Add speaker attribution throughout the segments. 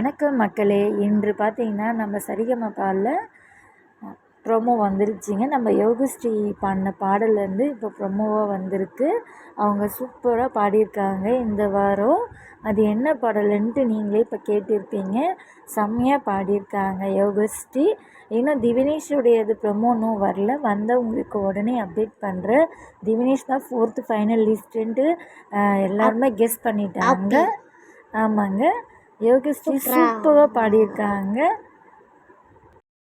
Speaker 1: வணக்கம் மக்களே. இன்று பார்த்தீங்கன்னா நம்ம சரிகமபாவில் ப்ரொமோ வந்துருச்சுங்க. நம்ம யோகஸ்ரீ பாடின பாடல்லேருந்து இப்போ ப்ரொமோவாக வந்திருக்கு. அவங்க சூப்பராக பாடியிருக்காங்க இந்த வாரம். அது என்ன பாடலுன்ட்டு நீங்களே இப்போ கேட்டிருப்பீங்க. செம்மையாக பாடியிருக்காங்க யோகஸ்ரீ. இன்னும் திவினேஷுடையது ப்ரொமோ இன்னும் வரல. வந்தவங்களுக்கு உடனே அப்டேட் பண்ணுறேன் திவினேஷ் தான் ஃபோர்த்து ஃபைனல் லிஸ்ட்டுன்ட்டு எல்லாருமே கெஸ் பண்ணிட்டாங்க. ஆமாங்க. யோகஸ்ரீ சூப்பராக பாடியிருக்காங்க.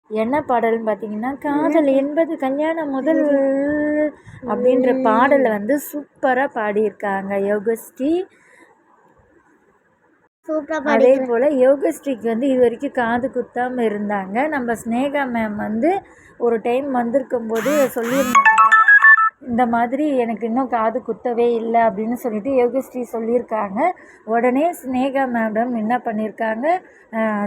Speaker 1: என்ன பாடல்னு பார்த்தீங்கன்னா காதல் என்பது கல்யாணம் முதல் அப்படின்ற பாடலை வந்து சூப்பராக பாடியிருக்காங்க யோகஸ்ரீ. அதே போல் யோகஸ்ரீக்கு வந்து இது வரைக்கும் காது குத்தாமல் இருந்தாங்க. நம்ம ஸ்னேகா மேம் வந்து ஒரு டைம் வந்திருக்கும் போது சொல்லியிருந்தாங்க. இந்த மாதிரி எனக்கு இன்னும் காது குத்தவே இல்லை அப்படின்னு சொல்லிட்டு யோகஸ்ரீ சொல்லியிருக்காங்க. உடனே ஸ்னேகா மேடம் என்ன பண்ணியிருக்காங்க?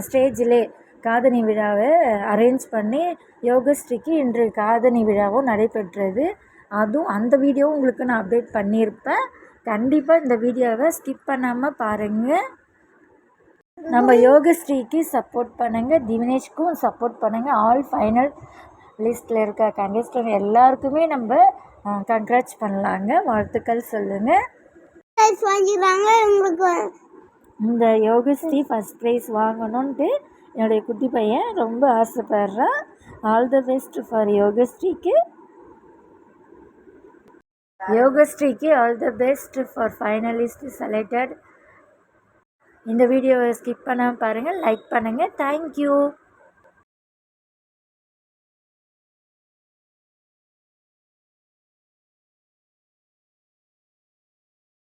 Speaker 1: ஸ்டேஜிலே காதணி விழாவை அரேஞ்ச் பண்ணி யோகஸ்ரீக்கு இன்று காதணி விழாவும் நடைபெற்றது. அதுவும் அந்த வீடியோவும் உங்களுக்கு நான் அப்டேட் பண்ணியிருப்பேன். கண்டிப்பாக இந்த வீடியோவை ஸ்கிப் பண்ணாமல் பாருங்கள் நம்ம யோகஸ்ரீக்கு சப்போர்ட் பண்ணுங்கள் திவினேஷ்க்கும் சப்போர்ட் பண்ணுங்கள் ஆல் ஃபைனல் லிஸ்ட்டில் இருக்க கண்டஸ்டன்ட் எல்லாருக்குமே நம்ம கங்க்ராட்ஸ் பண்ணலாங்க. வாழ்த்துக்கள் சொல்லுங்கள்
Speaker 2: ப்ரைஸ் வாங்கிடுறாங்க உங்களுக்கு
Speaker 1: இந்த யோகஸ்ரீ ஃபஸ்ட் ப்ரைஸ் வாங்கணுன்ட்டு என்னுடைய குட்டி பையன் ரொம்ப ஆசைப்படுறான். ஆல் த பெஸ்ட் ஃபார் யோகஸ்ரீக்கு. யோகஸ்ரீக்கு all the best for finalist selected இந்த வீடியோவை ஸ்கிப் பண்ணாமல் பாருங்கள் லைக் பண்ணுங்கள் தேங்க்யூ